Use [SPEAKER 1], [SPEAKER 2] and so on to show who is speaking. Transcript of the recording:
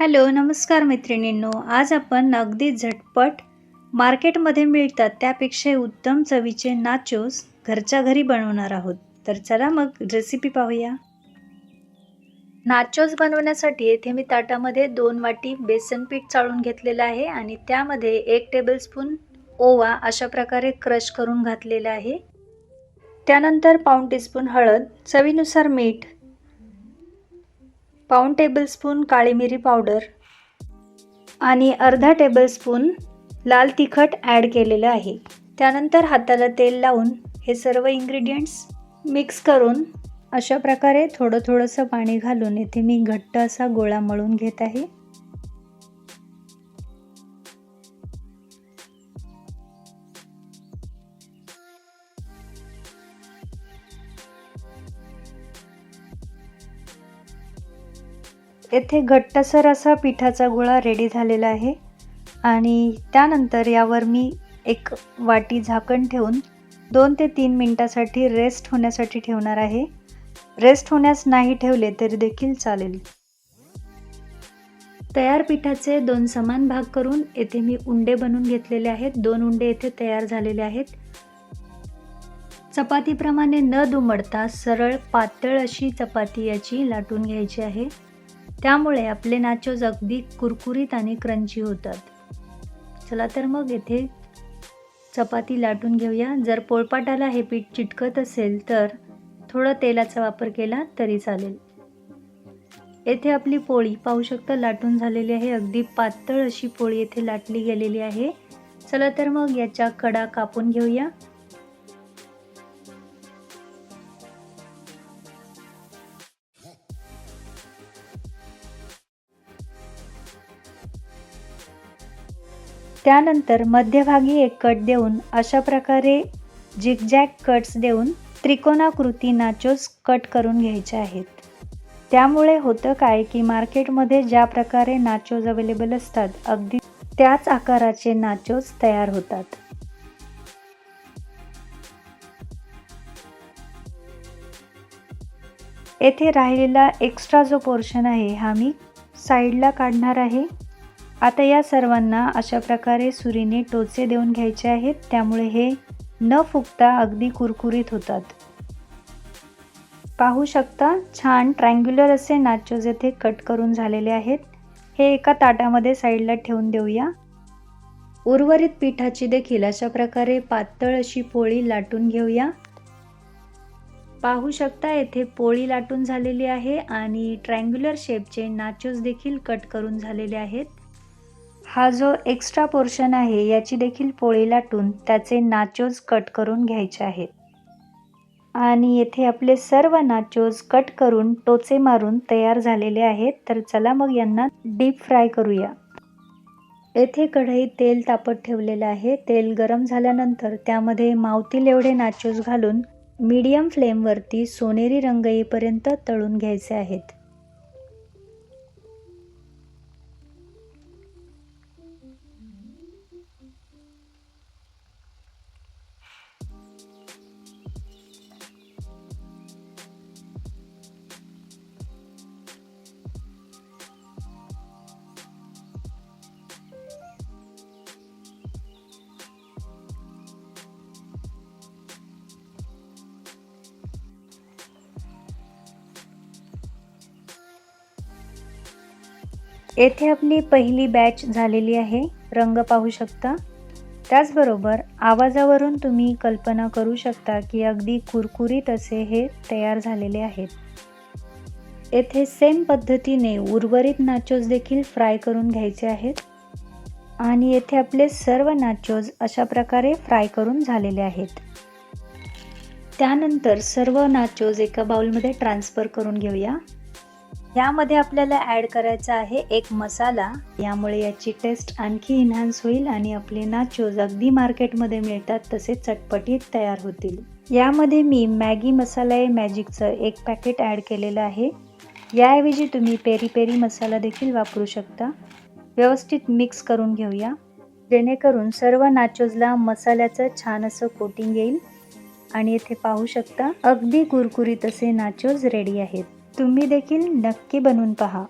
[SPEAKER 1] Hello नमस्कार मैत्रिणींनो. आज आपण अगदी झटपट मार्केटमध्ये मिळतात त्यापेक्षा उत्तम चवीचे नाचोस घरच्या घरी बनवणार आहोत. तर चला मग रेसिपी पाहूया. नाचोस बनवण्यासाठी येथे मी ताटामध्ये दोन वाटी बेसन पीठ चाळून घेतलेलं आहे आणि त्यामध्ये एक टेबलस्पून ओवा अशा प्रकारे क्रश करून घातलेला आहे. त्यानंतर पाऊण टीस्पून हळद चवीनुसार मीठ पाऊण टेबलस्पून काळी मिरी पावडर आणि अर्धा टेबलस्पून लाल तिखट ॲड केलेलं आहे. त्यानंतर हाताला तेल लावून हे सर्व इन्ग्रेडियंट्स मिक्स करून अशा प्रकारे थोडं थोडंसं पाणी घालून येथे मी घट्ट असा गोळा मळून घेत आहे. येथे घट्टसर असा पिठाचा गोळा रेडी झालेला आहे. आणि त्यानंतर यावर मी एक वाटी झाकण ठेवून दोन ते तीन मिनटासाठी रेस्ट होण्यासाठी ठेवणार आहे. रेस्ट होण्यास नाही ठेवले तरी देखील चालेल. तयार पिठाचे दोन समान भाग करून येथे मी उंडे बनवून घेतलेले आहेत. दोन उंडे येथे तयार झालेले आहेत. चपातीप्रमाणे न दुमडता सरळ पातळ अशी चपाती याची लाटून घ्यायची आहे. त्यामुळे आपले नाचोज अगदी कुरकुरीत आणि क्रंची होतात. चला तर मग येथे चपाती लाटून घेऊया. जर पोळपाटाला हे पीठ चिटकत असेल तर थोडं तेलाचा वापर केला तरी चालेल. येथे आपली पोळी पाहू शकता लाटून झालेली आहे. अगदी पातळ अशी पोळी येथे लाटली गेलेली आहे. चला तर मग याच्या कडा कापून घेऊया. त्यानंतर मध्यभागी एक कट देऊन अशा प्रकारे जिगजॅग कट्स देऊन त्रिकोणाकृती नाचोस कट करून घ्यायचे आहेत. त्यामुळे होतं काय की मार्केटमध्ये ज्या प्रकारे नाचोज अवेलेबल असतात अगदी त्याच आकाराचे नाचोज तयार होतात. येथे राहिलेला एक्स्ट्रा जो पोर्शन आहे हा मी साईडला काढणार आहे. आता या सर्वांना अशा प्रकारे सुरीने टोचे देऊन घ्यायचे आहेत. त्यामुळे हे न फुगता अगदी कुरकुरीत होतात. पाहू शकता छान ट्रँग्युलर असे नाचोज येथे कट करून झालेले आहेत. हे एका ताटामध्ये साईडला ठेवून देऊया. उर्वरित पिठाची देखील अशा प्रकारे पातळ अशी पोळी लाटून घेऊया. पाहू शकता येथे पोळी लाटून झालेली आहे आणि ट्रँग्युलर शेपचे नाचोज देखील कट करून झालेले आहेत. हा जो एक्स्ट्रा पोर्शन आहे याची देखील पोळी लाटून त्याचे नाचोज कट करून घ्यायचे आहेत. आणि येथे आपले सर्व नाचोज कट करून टोचे मारून तयार झालेले आहेत तर चला मग यांना डीप फ्राय करूया. येथे कढईत तेल तापत ठेवलेलं आहे. तेल गरम झाल्यानंतर त्यामध्ये मावतील एवढे नाचोज घालून मीडियम फ्लेमवरती सोनेरी रंग येईपर्यंत तळून घ्यायचे आहेत. येथे आपली पहिली बॅच झालेली आहे. रंग पाहू शकता. त्याचबरोबर आवाजावरून तुम्ही कल्पना करू शकता की अगदी कुरकुरीत असे हे तयार झालेले आहेत. येथे सेम पद्धतीने उर्वरित नाचोज देखील फ्राय करून घ्यायचे आहेत. आणि येथे आपले सर्व नाचोज अशा प्रकारे फ्राय करून झालेले आहेत. त्यानंतर सर्व नाचोज एका बाउलमध्ये ट्रान्सफर करून घेऊया. यामध्ये आपल्याला ॲड करायचा आहे एक मसाला. यामुळे याची टेस्ट आणखी इन्हान्स होईल आणि आपले नाचोज अगदी मार्केटमध्ये मिळतात तसे चटपटीत तयार होतील. यामध्ये मी मॅगी मसाला मॅजिकचं एक पॅकेट ॲड केलेलं आहे. याऐवजी तुम्ही पेरी पेरी मसाला देखील वापरू शकता. व्यवस्थित मिक्स करून घेऊया. जेणेकरून सर्व नाचोजला मसाल्याचं छान असं कोटिंग येईल. आणि येथे पाहू शकता अगदी कुरकुरीत असे नाचोज रेडी आहेत. तुम्ही देखील नक्की बनवून पहा.